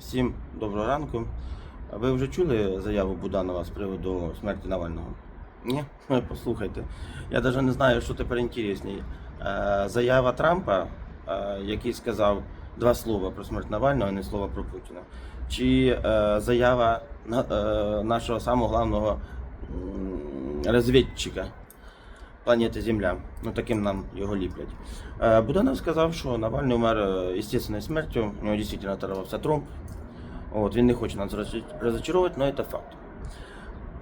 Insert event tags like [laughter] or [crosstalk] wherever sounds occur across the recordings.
Всім доброго ранку. Ви вже чули заяву Буданова з приводу смерті Навального? Ні? Послухайте. Я навіть не знаю, що тепер інтересніше. Заява Трампа, е, який сказав два слова про смерть Навального, а не слова про Путіна. Чи е, заява е, нашого самого главного розвідчика планети Земля. Ну таким нам його ліплять. Е, Буданов сказав, що Навальний умер е, естественною смертю. У нього дійсно оторвався тромб. От, він не хоче нас розчар- розочаровувати, але це факт.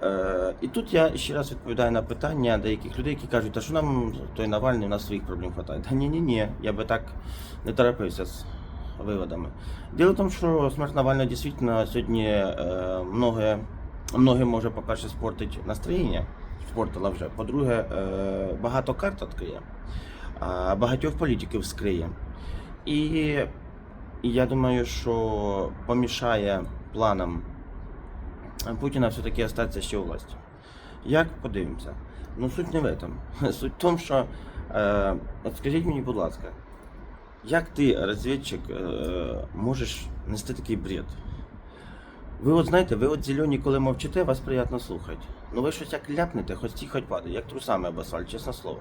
Е, і тут я ще раз відповідаю на питання деяких людей, які кажуть, а що нам той Навальний, у нас своїх проблем вистачає. Та ні, ні, ні, я би так не торопився з виводами. Діло в тому, що смерть Навального дійсно сьогодні е, многе може, по-перше, спортити настроєння, спортила вже. По-друге, е, багато карт відкриє, багатьох політиків скриє. І я думаю, що помішає планам Путіна все-таки остатися ще у власті. Як подивимося? Ну суть не в этом. [laughs] Суть в тому, що е, от скажіть мені, будь ласка, як ти, розвідчик, е, можеш нести такий бред? Ви от знаєте, ви от зелені, коли мовчите, вас приємно слухати. Ну ви щось як ляпнете, хоч ті, хоч падає, як трусами об асфальт, чесне слово.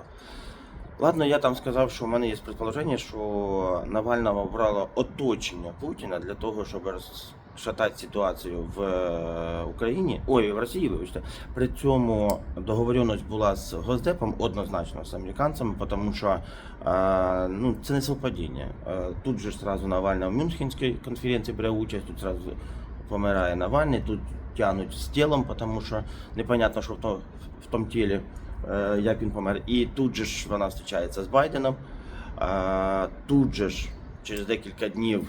Ладно, я там сказав, що в мене є предположення, що Навального обрало оточення Путіна для того, щоб розшатати ситуацію в е, Україні, ой, в Росії, вибачте. При цьому договоренність була з Госдепом однозначно з американцями, тому що е, ну, це не совпадіння. Е, Тут же ж сразу Навальний в Мюнхенській конференції бере участь, тут сразу помирає Навальний, тут тянуть з тілом, тому що непонятно, що в, то, в тому тілі е, як він помер. І тут же ж вона зустрічається з Байденом. Е, Тут же ж через декілька днів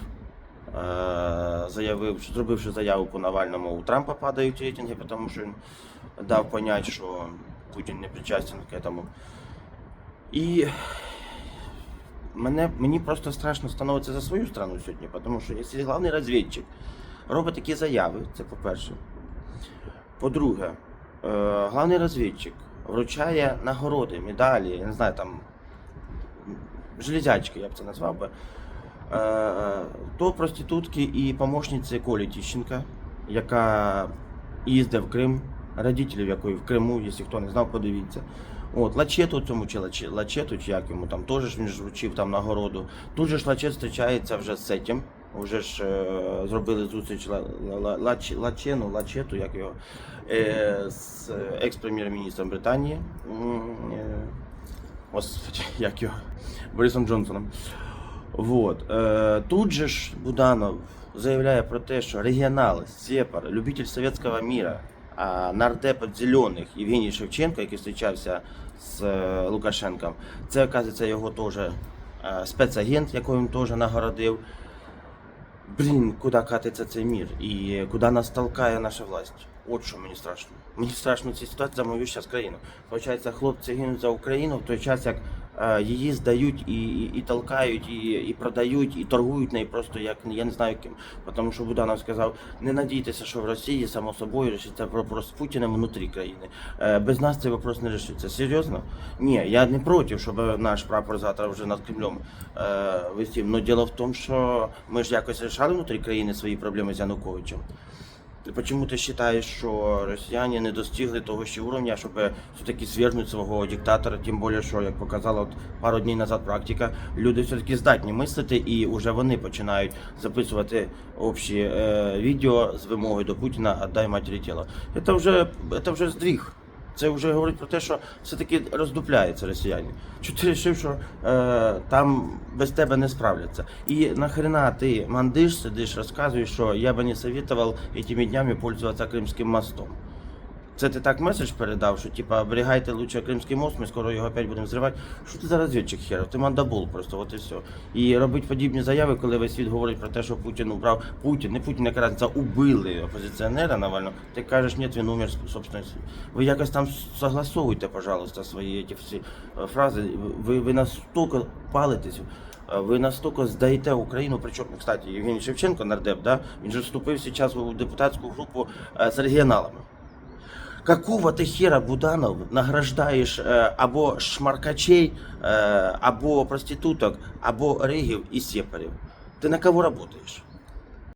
е, заявив, зробивши заяву по Навальному, у Трампа падають рейтинги, тому що він дав понять, що Путін не причастен к этому. І мене, мені просто страшно становиться за свою страну сьогодні, тому що якщо головний розвідчик робить такі заяви, це по-перше. По-друге, е, головний розвідчик вручає нагороди, медалі, я не знаю, там железячки, я б це назвав би. Е, То проститутки і помощниці Колі Тіщенка, яка їздить в Крим, родителів якої в Криму, якщо хто не знав, подивіться. От, Лачету цьому чи Лачету, чи як йому там теж він ж вручив там нагороду. Тут же ж Лачет зустрічається вже з цим. Вже ж е, зробили зустріч Ла- Ла- Лач- Лачену, Лачету, як його, е, з екс-прем'єр-міністром Британії. Е, Господи, [laughs] як його? Борисом Джонсоном. Вот. Е, тут же ж Буданов заявляє про те, що регіонал, сепар, любитель совєтського мира, а нардеп зелених Євгеній Шевченко, який зустрічався з е, Лукашенком, це, оказується, його теж е, спецагент, якого він теж нагородив. Блін, куди катиться цей мір і куди нас толкає наша власть. От що мені страшно. Мені страшно ця ситуація за мою зараз країну. Получається, хлопці гинуть за Україну в той час, як її здають і, і, і толкають, і, і продають, і торгують нею просто як я не знаю ким. Тому що Буданов сказав, не надійтеся, що в Росії само собою рішиться вопрос з Путіним внутрі країни. Е, без нас цей вопрос не рішиться. Серйозно? Ні, я не проти, щоб наш прапор завтра вже над Кремлем е, висів. Но діло в тому, що ми ж якось рішали внутрі країни свої проблеми з Януковичем. Ти Чому ти вважаєш, що росіяни не достигли того ще уровня, щоб все-таки свергнути свого диктатора, тим більше, що, як показала от пару днів назад практика, люди все-таки здатні мислити і вже вони починають записувати общі е, відео з вимогою до Путіна «Отдай матері тіло». Це вже, це вже здвіг. Це вже говорить про те, що все-таки роздупляються росіяни. Чи ти рішив, що е, там без тебе не справляться? І нахрена ти мандиш, сидиш, розказуєш, що я би не совітував цими днями пользуватися Кримським мостом. Це ти так меседж передав, що типа оберігайте лучше Кримський мост, ми скоро його опять будемо зривати. Що ти за розвідчик херов? Ти мандабул просто, от і все. І робить подібні заяви, коли весь світ говорить про те, що Путін убрав Путін, не Путін, яка разниця, убили опозиціонера Навального. Ти кажеш, ні, він умер собственно. Ви якось там согласовуйте, пожалуйста, свої ті всі е, фрази. Ви, ви настільки палитесь. е, Ви настільки здаєте Україну, причому, кстати, Євгеній Шевченко, нардеп, да, він же вступив зараз у депутатську групу е, з регіоналами. Какого ти хера, Буданов, награждаєш е, або шмаркачей, е, або проституток, або ригів і сепарів? Ти на кого працюєш?